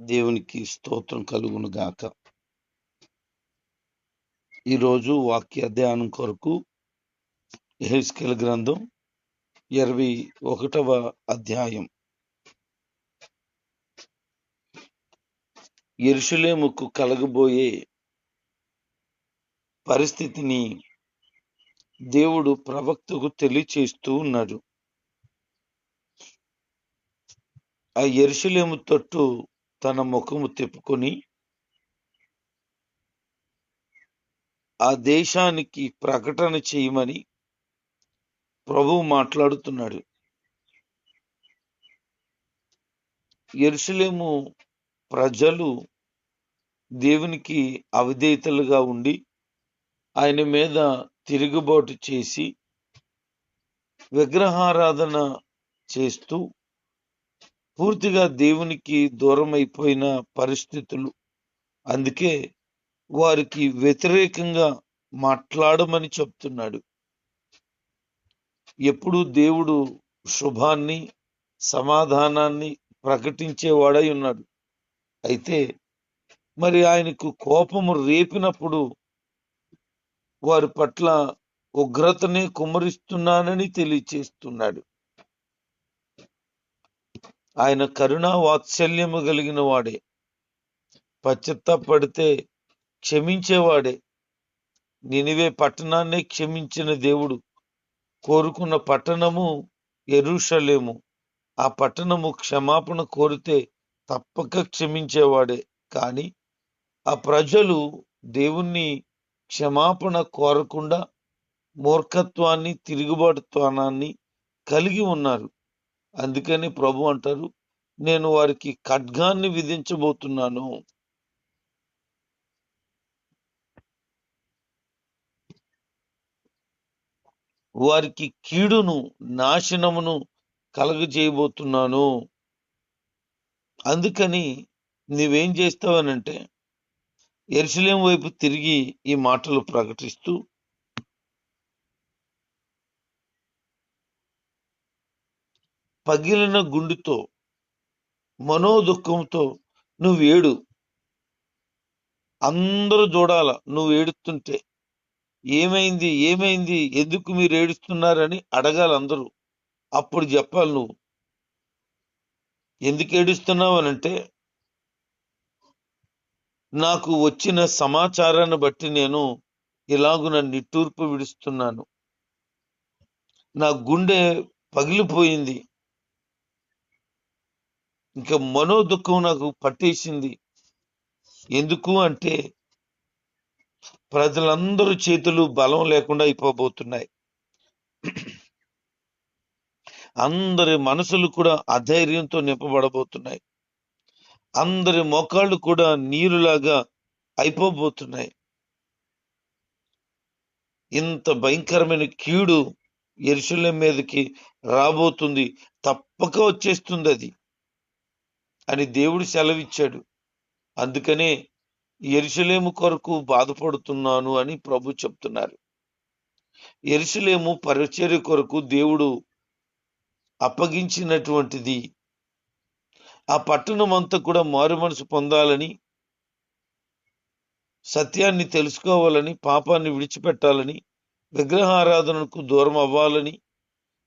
దేవునికి స్తోత్రం కలుగును గాక. ఈరోజు వాక్య ధ్యానం కొరకు హెస్కెల్ గ్రంథం ఇరవై ఒకటవ అధ్యాయం. ఎరుషులేముకు కలగబోయే పరిస్థితిని దేవుడు ప్రవక్తకు తెలియచేస్తూ ఉన్నాడు. ఆ ఎరుషులేము తట్టు తన ముఖము తిప్పుకొని ఆ దేశానికి ప్రకటన చేయమని ప్రభువు మాట్లాడుతున్నాడు. ఎరుసలేము ప్రజలు దేవునికి అవిధేయతలుగా ఉండి ఆయన మీద తిరుగుబాటు చేసి విగ్రహారాధన చేస్తూ పూర్తిగా దేవునికి దూరం అయిపోయిన పరిస్థితులు. అందుకే వారికి వ్యతిరేకంగా మాట్లాడమని చెప్తున్నాడు. ఎప్పుడు దేవుడు శుభాన్ని సమాధానాన్ని ప్రకటించేవాడై ఉన్నాడు. అయితే మరి ఆయనకు కోపము రేపినప్పుడు వారి పట్ల ఉగ్రతనే కుమరిస్తున్నానని తెలియచేస్తున్నాడు. ఆయన కరుణా వాత్సల్యము కలిగిన వాడే. పశ్చత్తాపడితే క్షమించేవాడే. నినివే పట్టణాన్ని క్షమించిన దేవుడు. కోరుకున్న పట్టణము ఎరుషలేము ఆ పట్టణము క్షమాపణ కోరితే తప్పక క్షమించేవాడే. కానీ ఆ ప్రజలు దేవుణ్ణి క్షమాపణ కోరకుండా మూర్ఖత్వాన్ని తిరుగుబాటుతనాన్ని కలిగి ఉన్నారు. అందుకని ప్రభు అంటారు నేను వారికి ఖడ్గాన్ని విధించబోతున్నాను. వారికి కీడును నాశనమును కలగజేయబోతున్నాను. అందుకని నీవేం చేస్తావనంటే ఎరుసలేం వైపు తిరిగి ఈ మాటలు ప్రకటిస్తూ పగిలిన గుండుతో మనోదుఖంతో నువ్వు ఏడు. అందరూ చూడాల నువ్వు ఏడుస్తుంటే. ఏమైంది? ఏమైంది? ఎందుకు మీరు ఏడుస్తున్నారని అడగాలి అందరూ. అప్పుడు చెప్పాలి నువ్వు. ఎందుకు ఏడుస్తున్నావు అంటే నాకు వచ్చిన సమాచారాన్ని బట్టి నేను ఇలాగున నిట్టూర్పు విడుస్తున్నాను. నా గుండె పగిలిపోయింది. ఇంకా మనో దుఃఖం నాకు పట్టేసింది. ఎందుకు అంటే ప్రజలందరూ చేతులు బలం లేకుండా అయిపోబోతున్నాయి. అందరి మనసులు కూడా అధైర్యంతో నింపబడబోతున్నాయి. అందరి మోకాళ్ళు కూడా నీరులాగా అయిపోబోతున్నాయి. ఇంత భయంకరమైన కీడు ఎరుశల్యం మీదకి రాబోతుంది. తప్పక వచ్చేస్తుంది అది. అని దేవుడు సెలవిచ్చాడు. అందుకనే ఎరుసలేము కొరకు బాధపడుతున్నాను అని ప్రభు చెప్తున్నారు. ఎరుసలేము పరిచర్య కొరకు దేవుడు అప్పగించినటువంటిది ఆ పట్టణం అంతా కూడా మారు మనసు పొందాలని సత్యాన్ని తెలుసుకోవాలని పాపాన్ని విడిచిపెట్టాలని విగ్రహారాధనకు దూరం అవ్వాలని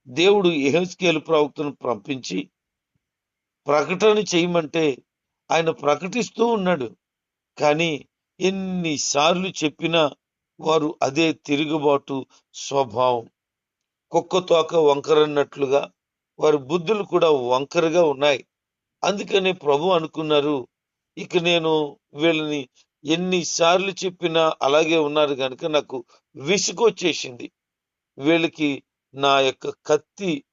దేవుడు ఎహెస్కేలు ప్రవక్తను పంపించి ప్రకటన చేయమంటే ఆయన ప్రకటిస్తూ ఉన్నాడు. కానీ ఎన్నిసార్లు చెప్పినా వారు అదే తిరుగుబాటు స్వభావం. కుక్క తోక వంకరన్నట్లుగా వారి బుద్ధులు కూడా వంకరగా ఉన్నాయి. అందుకనే ప్రభు అనుకున్నారు ఇక నేను వీళ్ళని ఎన్నిసార్లు చెప్పినా అలాగే ఉన్నారు కనుక నాకు విసుగొచ్చేసింది. వీళ్ళకి నా యొక్క కత్తి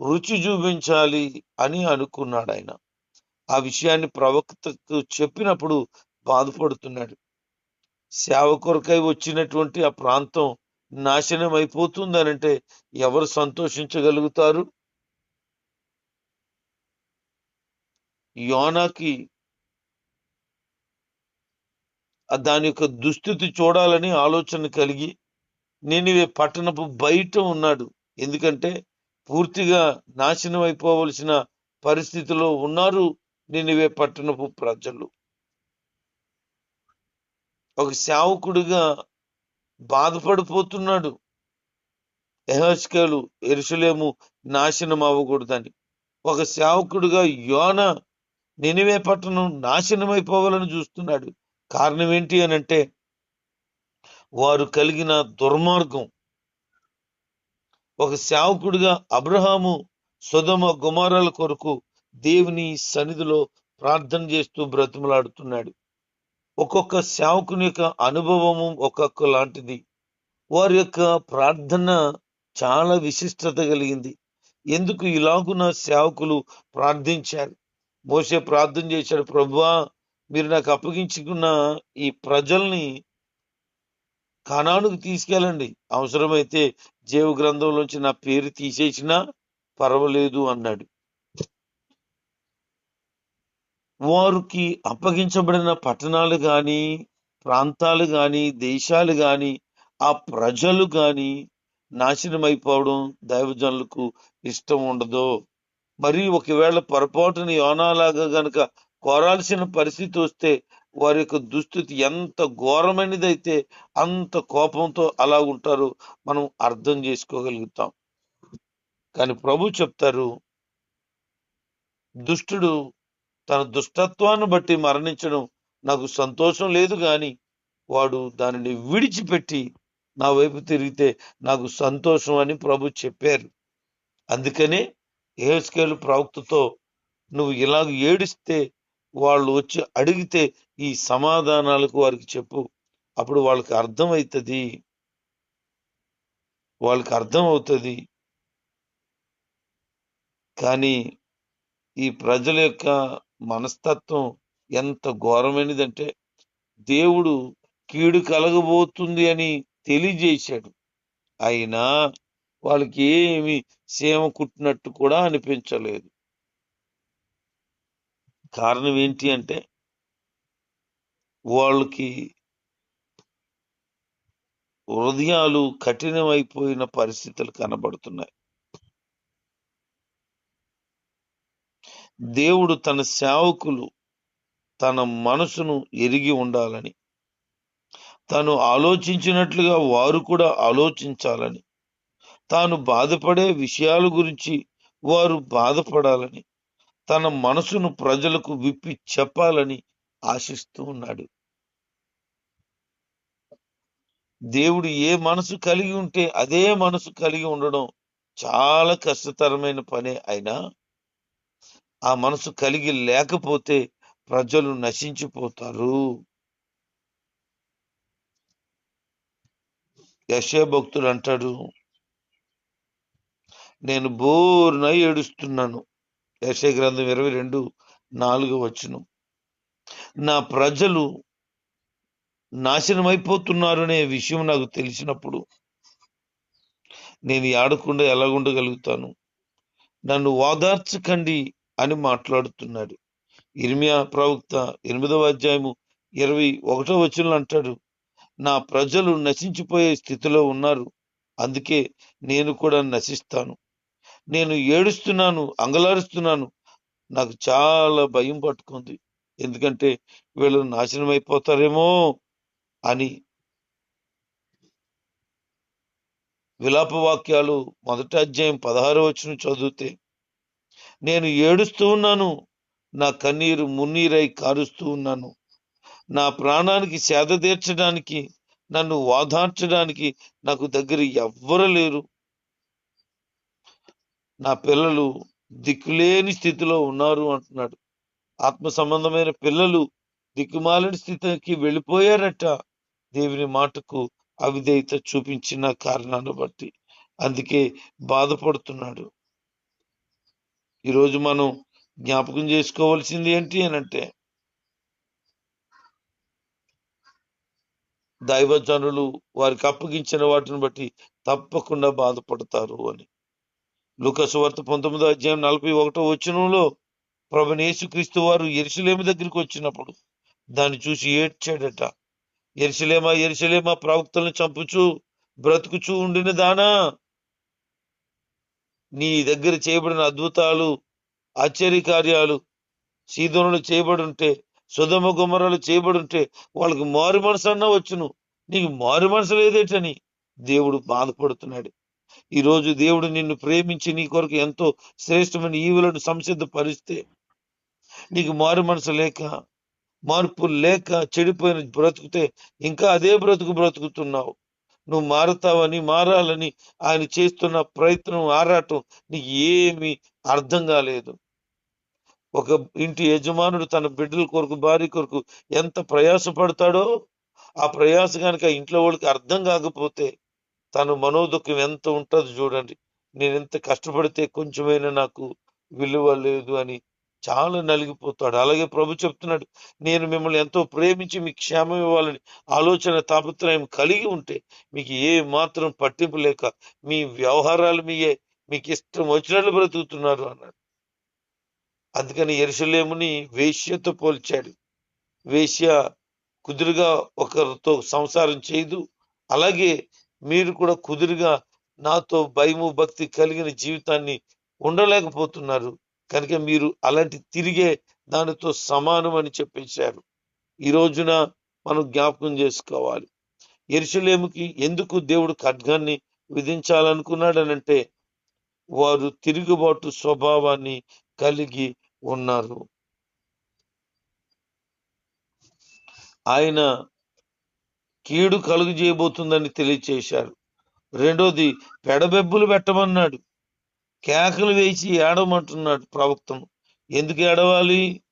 రుచి చూపించాలి అని అనుకున్నాడు ఆయన. ఆ విషయాన్ని ప్రవక్తకు చెప్పినప్పుడు బాధపడుతున్నాడు. సేవ కొరకై వచ్చినటువంటి ఆ ప్రాంతం నాశనం అయిపోతుందనంటే ఎవరు సంతోషించగలుగుతారు? యోనాకి దాని యొక్క దుస్థితి చూడాలని ఆలోచన కలిగి నేను పట్టణపు బయట ఉన్నాడు. ఎందుకంటే పూర్తిగా నాశనం అయిపోవలసిన పరిస్థితిలో ఉన్నారు నినివే పట్టణపు ప్రజలు. ఒక సేవకుడిగా బాధపడిపోతున్నాడు. ఎహస్కేలు ఎరుసలేము నాశనం అవ్వకూడదని. ఒక సేవకుడిగా యోన నినివే పట్టణం నాశనం అయిపోవాలని చూస్తున్నాడు. కారణం ఏంటి అని అంటే వారు కలిగిన దుర్మార్గం ఒక సేవకుడిగా అబ్రహాము సుధమ గుమారాల కొరకు దేవుని సన్నిధిలో ప్రార్థన చేస్తూ బ్రతిమలాడుతున్నాడు. ఒక్కొక్క సేవకుని యొక్క అనుభవము ఒక్కొక్క లాంటిది. వారి యొక్క ప్రార్థన చాలా విశిష్టత కలిగింది. ఎందుకు ఇలాగున సేవకులు ప్రార్థించారు? మోసే ప్రార్థన చేశాడు ప్రభువా మీరు నాకు అప్పగించుకున్న ఈ ప్రజల్ని కణానికి తీసుకెళ్ళండి. అవసరమైతే జీవ గ్రంథంలోంచి నా పేరు తీసేసినా పర్వాలేదు అన్నాడు. వారికి అప్పగించబడిన పట్టణాలు గాని ప్రాంతాలు గాని దేశాలు గాని ఆ ప్రజలు గాని నాశనం అయిపోవడం దైవజనులకు ఇష్టం ఉండదు? మరి ఒకవేళ పొరపాటున యోనాలాగా గనక కోరాల్సిన పరిస్థితి వస్తే వారి యొక్క దుస్థితి ఎంత ఘోరమైనదైతే అంత కోపంతో అలా ఉంటారు మనం అర్థం చేసుకోగలుగుతాం. కానీ ప్రభు చెప్తారు దుష్టుడు తన దుష్టత్వాన్ని బట్టి మరణించడం నాకు సంతోషం లేదు కానీ వాడు దానిని విడిచిపెట్టి నా వైపు తిరిగితే నాకు సంతోషం అని ప్రభు చెప్పారు. అందుకనే ఏహెచ్కేలు ప్రవక్తతో నువ్వు ఇలాగ ఏడిస్తే వాళ్ళు వచ్చి అడిగితే ఈ సమాధానాలకు వారికి చెప్పు. అప్పుడు వాళ్ళకి అర్థమవుతుంది వాళ్ళకి అర్థం అవుతుంది కానీ ఈ ప్రజల యొక్క మనస్తత్వం ఎంత ఘోరమైనదంటే దేవుడు కీడు కలగబోతుంది అని తెలియజేశాడు. అయినా వాళ్ళకి ఏమి సేమ కుట్టినట్టు కూడా అనిపించలేదు. కారణం ఏంటి అంటే వాళ్ళకి హృదయాలు కఠినమైపోయిన పరిస్థితులు కనబడుతున్నాయి. దేవుడు తన సేవకులు తన మనసును ఎరిగి ఉండాలని తాను ఆలోచించినట్లుగా వారు కూడా ఆలోచించాలని తాను బాధపడే విషయాల గురించి వారు బాధపడాలని తన మనసును ప్రజలకు విప్పి చెప్పాలని ఆశిస్తూ ఉన్నాడు. దేవుడు ఏ మనసు కలిగి ఉంటే అదే మనసు కలిగి ఉండడం చాలా కష్టతరమైన పనే అయినా ఆ మనసు కలిగి లేకపోతే ప్రజలు నశించిపోతారు. యశే భక్తుడు అంటాడు నేను బోరునై ఏడుస్తున్నాను. యశే గ్రంథం ఇరవై రెండు నాలుగు వచ్చును నా ప్రజలు నాశనం అయిపోతున్నారు అనే విషయం నాకు తెలిసినప్పుడు నేను ఆడకుండా ఎలాగుండగలుగుతాను? నన్ను వాదార్చకండి అని మాట్లాడుతున్నాడు. ఇర్మియా ప్రవక్త ఎనిమిదవ అధ్యాయము ఇరవై ఒకటో వచనంలో అంటాడు నా ప్రజలు నశించిపోయే స్థితిలో ఉన్నారు అందుకే నేను కూడా నశిస్తాను. నేను ఏడుస్తున్నాను అంగలారుస్తున్నాను. నాకు చాలా భయం పట్టుకుంది. ఎందుకంటే వీళ్ళు నాశనం అయిపోతారేమో అని విలాప వాక్యాలు మొదటి అధ్యాయం పదహారు వచ్చిన చదివితే నేను ఏడుస్తూ ఉన్నాను నా కన్నీరు మున్నీరై కారుస్తూ ఉన్నాను. నా ప్రాణానికి సేద తీర్చడానికి నన్ను వాదార్చడానికి నాకు దగ్గర ఎవ్వరు లేరు. నా పిల్లలు దిక్కులేని స్థితిలో ఉన్నారు అంటున్నాడు. ఆత్మ సంబంధమైన పిల్లలు దిక్కుమాలని స్థితికి వెళ్ళిపోయారట. దేవుని మాటకు అవిధేయత చూపించిన కారణాన్ని బట్టి అందుకే బాధపడుతున్నాడు. ఈరోజు మనం జ్ఞాపకం చేసుకోవాల్సింది ఏంటి అని అంటే దైవజనులు వారికి అప్పగించిన వాటిని బట్టి తప్పకుండా బాధపడతారు అని. లుకసువార్త పంతొమ్మిదో అధ్యాయం నలభై ఒకటో వచనంలో ప్రభు యేసుక్రీస్తు వారు ఎరుసలేము దగ్గరికి వచ్చినప్పుడు దాన్ని చూసి ఏడ్చాడట. ఎరుసలేమా ఎరుసలేమా ప్రవక్తలను చంపుచు బ్రతుకుచూ ఉండిన దానా? నీ దగ్గర చేయబడిన అద్భుతాలు ఆశ్చర్య కార్యాలు సీదోనులు చేయబడి ఉంటే సుధమ గుమరాలు చేయబడి ఉంటే వాళ్ళకి మారు మనసు అన్నా వచ్చును. నీకు మారు మనసు లేదేటని దేవుడు బాధపడుతున్నాడు. ఈ రోజు దేవుడు నిన్ను ప్రేమించి నీ కొరకు ఎంతో శ్రేష్టమైన ఈవులను సంసిద్ధపరిస్తే నీకు మారు మనసు లేక మార్పు లేక చెడిపోయిన బ్రతుకుతే ఇంకా అదే బ్రతుకు బ్రతుకుతున్నావు. నువ్వు మారుతావని మారాలని ఆయన చేస్తున్న ప్రయత్నం ఆరాటం నీకు ఏమీ అర్థం కాలేదు. ఒక ఇంటి యజమానుడు తన బిడ్డల కొరకు భార్య కొరకు ఎంత ప్రయాస పడతాడో ఆ ప్రయాస కనుక ఇంట్లో వాళ్ళకి అర్థం కాకపోతే తన మనోదుఖం ఎంత ఉంటుందో చూడండి. నేను ఎంత కష్టపడితే కొంచెమైనా నాకు విలువ లేదు అని చాలా నలిగిపోతాడు. అలాగే ప్రభు చెప్తున్నాడు నేను మిమ్మల్ని ఎంతో ప్రేమించి మీకు క్షేమం ఇవ్వాలని ఆలోచన తాపత్రయం కలిగి ఉంటే మీకు ఏ మాత్రం పట్టింపు లేక మీ వ్యవహారాలు మీయే మీకు ఇష్టం వచ్చినట్లు బ్రతుకుతున్నారు అన్నాడు. అందుకని ఎరుసలేముని వేశ్యతో పోల్చాడు. వేశ్య కుదురుగా ఒకరితో సంసారం చేయదు. అలాగే మీరు కూడా కుదురుగా నాతో భయము భక్తి కలిగిన జీవితాన్ని ఉండలేకపోతున్నారు. కనుక మీరు అలాంటి తిరిగే దానితో సమానం అని చెప్పేశారు. ఈ రోజున మనం జ్ఞాపకం చేసుకోవాలి. ఎరుసలేముకి ఎందుకు దేవుడు ఖడ్గాన్ని విధించాలనుకున్నాడనంటే వారు తిరుగుబాటు స్వభావాన్ని కలిగి ఉన్నారు. ఆయన కీడు కలుగు చేయబోతుందని తెలియచేశారు. రెండోది పెడబెబ్బులు పెట్టమన్నాడు. కేకలు వేసి ఏడమంటున్నాడు ప్రవక్తను ఎందుకు ఏడవాలి?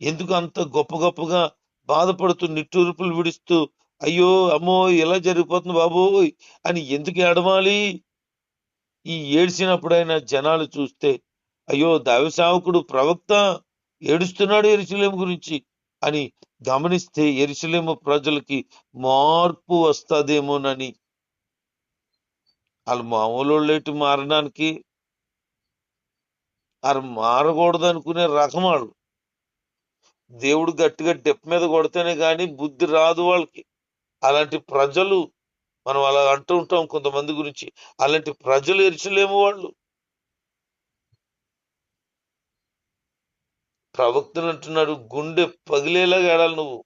ఎందుకు అంత గొప్ప గొప్పగా బాధపడుతూ నిట్టూర్పులు విడుస్తూ అయ్యో అమ్మో ఇలా జరిగిపోతుంది బాబోయ్ అని ఎందుకు ఏడవాలి? ఈ ఏడ్చినప్పుడైనా జనాలు చూస్తే అయ్యో దైవసావకుడు ప్రవక్త ఏడుస్తున్నాడు ఎరుసలేం గురించి. అని గమనిస్తే ఎరుసలేము ప్రజలకి మార్పు వస్తుందేమోనని. వాళ్ళు మామూలు లేటు మారడానికి వాళ్ళు మారకూడదు అనుకునే రకం వాళ్ళు. దేవుడు గట్టిగా డెప్ మీద కొడితేనే కానీ బుద్ధి రాదు వాళ్ళకి. అలాంటి ప్రజలు మనం అలా అంటూ ఉంటాం కొంతమంది గురించి. అలాంటి ప్రజలు ఎరిచలేము వాళ్ళు. ప్రవక్తను అంటున్నాడు గుండె పగిలేలాగా ఏడాలి నువ్వు.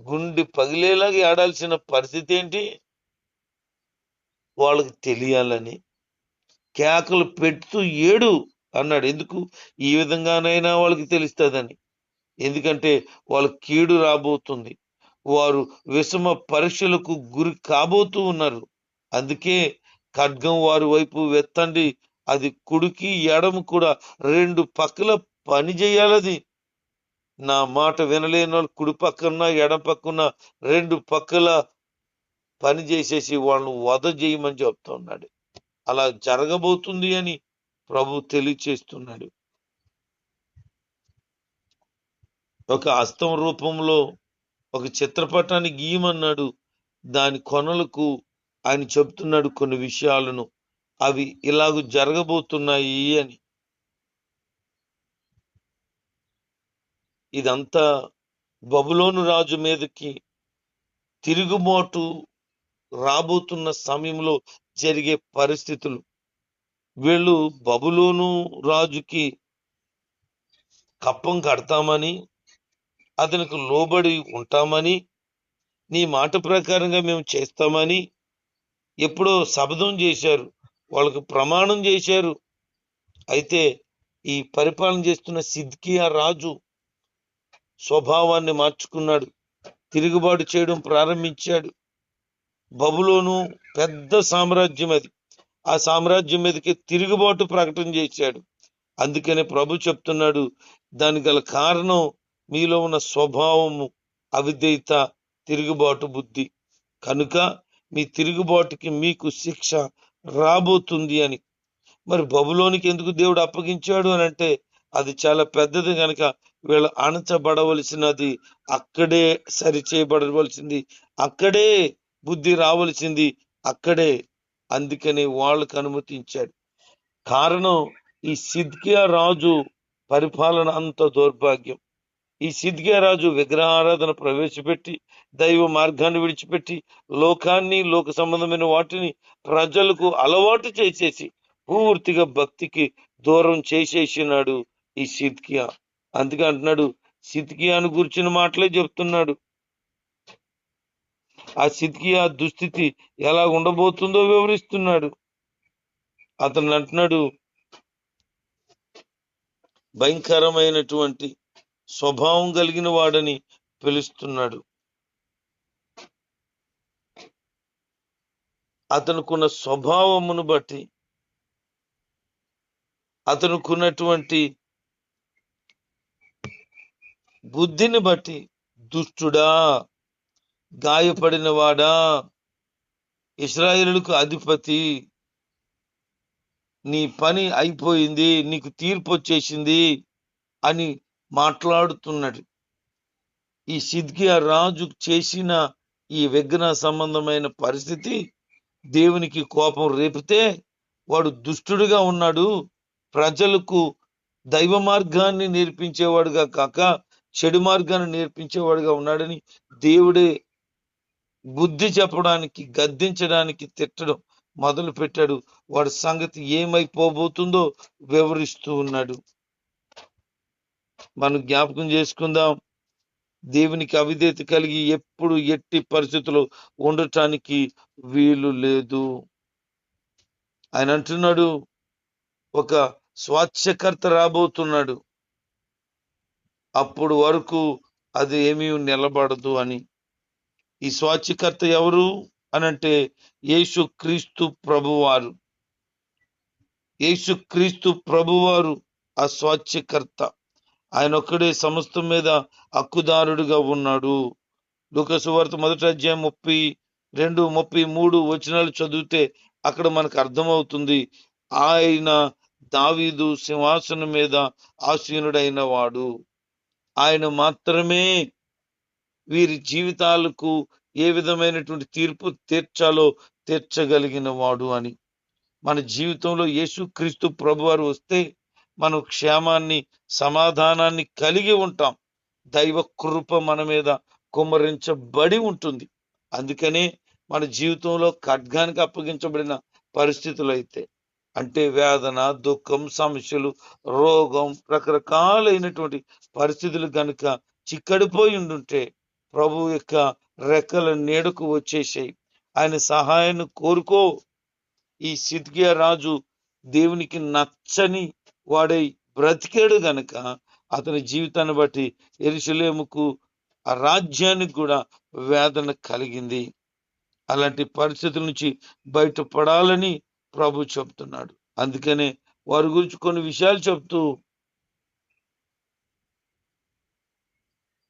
గుండె పగిలేలాగా ఏడాల్సిన పరిస్థితి ఏంటి? వాళ్ళకి తెలియాలని. కేకలు పెడుతూ ఏడు అన్నాడు. ఎందుకు? ఈ విధంగానైనా వాళ్ళకి తెలుస్తుందని. ఎందుకంటే వాళ్ళ కీడు రాబోతుంది. వారు విషమ పరీక్షలకు గురి కాబోతూ ఉన్నారు. అందుకే ఖడ్గం వారి వైపు వెత్తండి. అది కుడికి ఎడమ కూడా రెండు పక్కల పని చేయాలది. నా మాట వినలేని వాళ్ళు కుడి పక్కన ఎడం పక్కన రెండు పక్కల పని చేసేసి వాళ్ళను వధ చేయమని చెప్తున్నాడు అలా జరగబోతుంది అని ప్రభు తెలియచేస్తున్నాడు. ఒక హస్తం రూపంలో ఒక చిత్రపటాన్ని గీయమన్నాడు. దాని కొనలకు ఆయన చెప్తున్నాడు కొన్ని విషయాలను. అవి ఇలాగ జరగబోతున్నాయి అని. ఇదంతా బబులోను రాజు మీదకి తిరుగుబాటు రాబోతున్న సమయంలో జరిగే పరిస్థితులు. వీళ్ళు బబులోను రాజుకి కప్పం కడతామని అతనికి లోబడి ఉంటామని నీ మాట ప్రకారంగా మేము చేస్తామని ఎప్పుడో శబదం చేశారు. వాళ్ళకు ప్రమాణం చేశారు. అయితే ఈ పరిపాలన చేస్తున్న సిద్కియా రాజు స్వభావాన్ని మార్చుకున్నాడు. తిరుగుబాటు చేయడం ప్రారంభించాడు. బబులోను పెద్ద సామ్రాజ్యం అది. ఆ సామ్రాజ్యం మీదకి తిరుగుబాటు ప్రకటన చేశాడు. అందుకనే ప్రభు చెప్తున్నాడు దానికి గల కారణం మీలో ఉన్న స్వభావము అవిధేయత తిరుగుబాటు బుద్ధి. కనుక మీ తిరుగుబాటుకి మీకు శిక్ష రాబోతుంది అని. మరి బబులోనికి ఎందుకు దేవుడు అప్పగించాడు అని అంటే అది చాలా పెద్దది కనుక వీళ్ళు అణచబడవలసినది అక్కడే సరి చేయబడవలసింది అక్కడే బుద్ధి రావలసింది అక్కడే. అందుకని వాళ్ళకు అనుమతించాడు. కారణం ఈ సిద్కియా రాజు పరిపాలన అంత దౌర్భాగ్యం. ఈ సిద్కియా రాజు విగ్రహారాధన ప్రవేశపెట్టి దైవ మార్గాన్ని విడిచిపెట్టి లోకాన్ని లోక సంబంధమైన వాటిని ప్రజలకు అలవాటు చేసేసి పూర్తిగా భక్తికి దూరం చేసేసినాడు ఈ సిద్కియా అందుకే అంటున్నాడు సిద్కియాను గురించిన మాటలే చెప్తున్నాడు. ఆ సిద్కియా దుస్థితి ఎలా ఉండబోతుందో వివరిస్తున్నాడు. అతను అంటున్నాడు భయంకరమైనటువంటి స్వభావం కలిగిన వాడని పిలుస్తున్నాడు. అతనుకున్న స్వభావమును బట్టి అతనుకున్నటువంటి బుద్ధిని బట్టి దుష్టుడా గాయపడిన వాడా అధిపతి నీ పని అయిపోయింది నీకు తీర్పు వచ్చేసింది అని మాట్లాడుతున్నాడు ఈ సిద్కియా రాజు చేసిన ఈ విఘ్న సంబంధమైన పరిస్థితి దేవునికి కోపం రేపితే వాడు దుష్టుడిగా ఉన్నాడు. ప్రజలకు దైవ మార్గాన్ని నేర్పించేవాడుగా కాక చెడు మార్గాన్ని నేర్పించేవాడుగా ఉన్నాడని దేవుడే బుద్ధి చెప్పడానికి గద్దించడానికి తిట్టడం మొదలు పెట్టాడు వాడి సంగతి ఏమైపోబోతుందో వివరిస్తూ ఉన్నాడు. మనం జ్ఞాపకం చేసుకుందాం. దేవునికి అవిధేత కలిగి ఎప్పుడు ఎట్టి పరిస్థితులు ఉండటానికి వీలు లేదు. ఆయన అంటున్నాడు ఒక స్వాచ్ఛకర్త రాబోతున్నాడు. అప్పుడు వరకు అది ఏమీ నిలబడదు అని. ఈ స్వాచ్ఛకర్త ఎవరు అనంటే యేసు క్రీస్తు ప్రభువారు. యేసు క్రీస్తు ప్రభువారు ఆ స్వాచ్ఛకర్త ఆయన ఒక్కడే సమస్తం మీద హక్కుదారుడుగా ఉన్నాడు. వార్త మొదటి అధ్యాయం ముప్పై రెండు ముప్పై మూడు వచనాలు చదివితే అక్కడ మనకు అర్థమవుతుంది. ఆయన దావీదు సింహాసనం మీద ఆసీనుడైన వాడు ఆయన మాత్రమే వీరి జీవితాలకు ఏ విధమైనటువంటి తీర్పు తీర్చాలో తీర్చగలిగిన వాడు అని. మన జీవితంలో యేసు క్రీస్తు ప్రభువారు వస్తే మనం క్షేమాన్ని సమాధానాన్ని కలిగి ఉంటాం. దైవ కృప మన మీద కుమ్మరించబడి ఉంటుంది. అందుకనే మన జీవితంలో ఖడ్గానికి అప్పగించబడిన పరిస్థితులు అయితే అంటే వేదన దుఃఖం సమస్యలు రోగం రకరకాలైనటువంటి పరిస్థితులు కనుక చిక్కడిపోయి ఉండుంటే ప్రభు యొక్క రెక్కల నీడకు వచ్చేసాయి. ఆయన సహాయాన్ని కోరుకో. ఈ సిద్గియ రాజు దేవునికి నచ్చని వాడై బ్రతికాడు గనక అతని జీవితాన్ని బట్టి ఎరుసలేముకు ఆ రాజ్యానికి కూడా వేదన కలిగింది. అలాంటి పరిస్థితుల నుంచి బయటపడాలని ప్రభు చెప్తున్నాడు. అందుకనే వారి గురించి కొన్ని విషయాలు చెప్తూ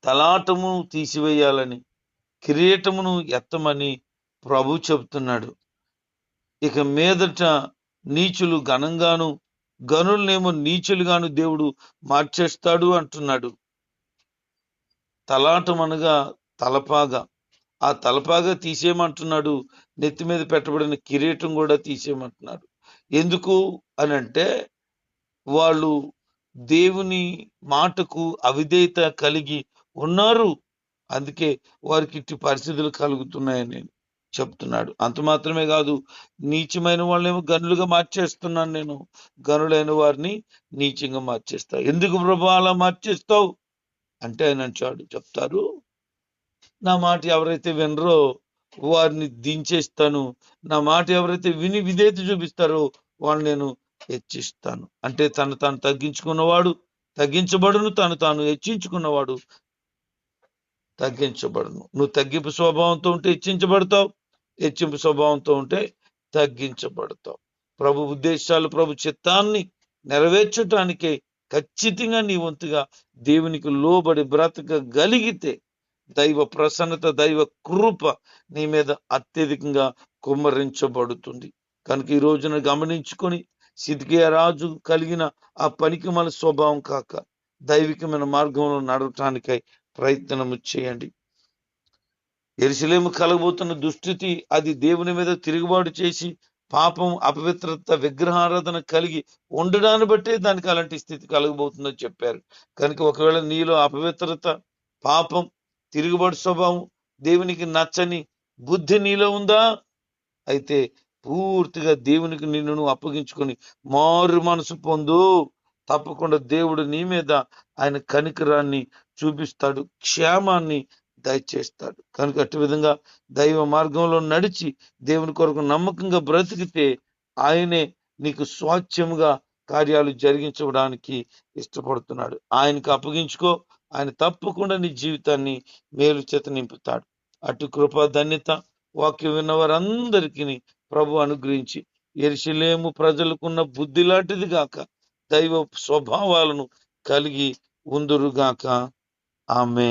తలాటము తీసివేయాలని కిరీటమును ఎత్తమని ప్రభు చెబుతున్నాడు ఇక మీదట నీచులు ఘనంగాను గనులనేమో నీచులుగాను దేవుడు మార్చేస్తాడు అంటున్నాడు. తలాటం అనగా తలపాగా. ఆ తలపాగా తీసేయమంటున్నాడు. నెత్తి మీద పెట్టబడిన కిరీటం కూడా తీసేయమంటున్నాడు. ఎందుకు అని అంటే వాళ్ళు దేవుని మాటకు అవిధేయత కలిగి ఉన్నారు. అందుకే వారికి ఇట్టి పరిస్థితులు కలుగుతున్నాయని. చెప్తున్నాడు. అంత మాత్రమే కాదు నీచమైన వాళ్ళేమో గనులుగా మార్చేస్తున్నాను నేను. గనులైన వారిని నీచంగా మార్చేస్తా. ఎందుకు ప్రభా అలా మార్చేస్తావు? అంటే ఆయన అంటాడు చెప్తారు నా మాట ఎవరైతే వినరో వారిని దించేస్తాను. నా మాట ఎవరైతే విని విధేత చూపిస్తారో వాళ్ళు నేను హెచ్చిస్తాను. అంటే తను తాను తగ్గించుకున్నవాడు తగ్గించబడును తను తాను హెచ్చించుకున్నవాడు తగ్గించబడును. నువ్వు తగ్గింపు స్వభావంతో ఉంటే హెచ్చించబడతావు. హెచ్చింపు స్వభావంతో ఉంటే తగ్గించబడతావు. ప్రభు ఉద్దేశాలు ప్రభు చిత్తాన్ని నెరవేర్చటానికే ఖచ్చితంగా నీ వంతుగా దేవునికి లోబడి బ్రతకగలిగితే దైవ ప్రసన్నత దైవ కృప నీ మీద అత్యధికంగా కుమ్మరించబడుతుంది. కనుక ఈ రోజున గమనించుకొని సిద్ధికే రాజు కలిగిన ఆ పనికి మన స్వభావం కాక దైవికమైన మార్గంలో నడవటానికై ప్రయత్నము చేయండి. ఎరుసలేము కలగబోతున్న దుస్థితి అది దేవుని మీద తిరుగుబాటు చేసి పాపం అపవిత్రత విగ్రహారాధన కలిగి ఉండడాన్ని బట్టే దానికి అలాంటి స్థితి కలగబోతుందని చెప్పారు. కనుక ఒకవేళ నీలో అపవిత్రత పాపం తిరుగుబాటు స్వభావం దేవునికి నచ్చని బుద్ధి నీలో ఉందా? అయితే పూర్తిగా దేవునికి నిన్ను నువ్వు అప్పగించుకొని మారు మనసు పొందు. తప్పకుండా దేవుడు నీ మీద ఆయన కనికరాన్ని చూపిస్తాడు క్షేమాన్ని దయచేస్తాడు. కనుక అట్టి విధంగా దైవ మార్గంలో నడిచి దేవుని కొరకు నమ్మకంగా బ్రతికితే ఆయనే నీకు స్వాచ్ఛముగా కార్యాలు జరిగించడానికి ఇష్టపడుతున్నాడు. ఆయనకు అప్పగించుకో ఆయన తప్పకుండా నీ జీవితాన్ని మేలు చేత నింపుతాడు. అటు కృప ధన్యత వాక్యం విన్న వారందరికీ ప్రభు అనుగ్రహించి ఎరిశిలేము ప్రజలకున్న బుద్ధి లాంటిది గాక దైవ స్వభావాలను కలిగి ఉందురుగాక. ఆమె